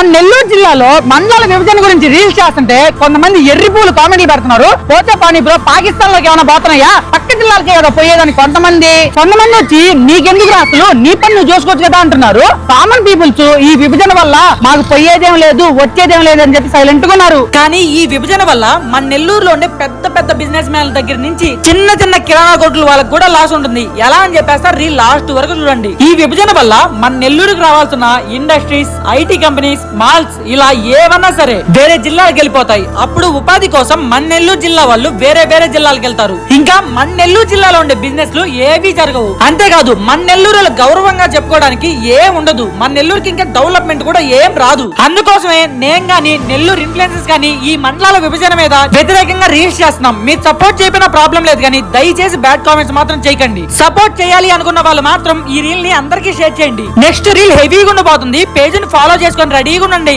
మన నెల్లూరు జిల్లాలో మండల విభజన గురించి రీల్స్ చేస్తుంటే కొంతమంది ఎర్రి పూలు కామెంట్లు పెడుతున్నారు. పోతే పానీ బ్రో పాకిస్తాన్లోకి ఏమైనా పోతున్నాయా? పక్క కదా పోయేదని కొంతమంది. కొంతమంది వచ్చి నీకెందుకు అసలు? నీ పని నువ్వు చూసుకోవచ్చు కదా అంటున్నారు. కామన్ పీపుల్స్ ఈ విభజన వల్ల మాకు పోయేదేం లేదు వచ్చేదేం లేదు అని చెప్పి సైలెంట్గా ఉన్నారు. కానీ ఈ విభజన వల్ల మన నెల్లూరులో ఉండే పెద్ద పెద్ద బిజినెస్ మ్యాన్ల దగ్గర నుంచి చిన్న చిన్న కిరాణా కొట్లు వాళ్ళకి కూడా లాస్ ఉంటుంది. ఎలా అని చెప్పేస్తారు? రీ లాస్ట్ వరకు చూడండి. ఈ విభజన వల్ల మన నెల్లూరుకు రావాల్సిన ఇండస్ట్రీస్ ఐటీ కంపెనీస్ మాల్స్ ఇలా ఏవన్నా సరే వేరే జిల్లాలకు వెళ్ళిపోతాయి. అప్పుడు ఉపాధి కోసం మన నెల్లూరు జిల్లా వాళ్ళు వేరే వేరే జిల్లాలకు వెళ్తారు. ఇంకా మన నెల్లూరు జిల్లాలో ఉండే బిజినెస్లు ఏవీ జరగవు. అంతేకాదు మన నెల్లూరు గౌరవంగా చెప్పుకోవడానికి ఏం ఉండదు. మన నెల్లూరుకి ఇంకా డెవలప్మెంట్ కూడా ఏం రాదు. అందుకోసమే నేను గానీ నెల్లూరు ఇన్ఫ్లుయెన్సెస్ కానీ ఈ మండలాల విభజన మీద వ్యతిరేకంగా రీల్స్ చేస్తున్నాం. మీరు సపోర్ట్ చేయకపోయినా ప్రాబ్లం లేదు కానీ దయచేసి బ్యాడ్ కామెంట్స్ మాత్రం చేయకండి. సపోర్ట్ చేయాలి అనుకున్న వాళ్ళు మాత్రం ఈ రీల్ని అందరికీ షేర్ చేయండి. నెక్స్ట్ రీల్ హెవీగా ఉండబోతుంది. పేజ్ని ఫాలో చేసుకొని రెడీగా ఉండండి.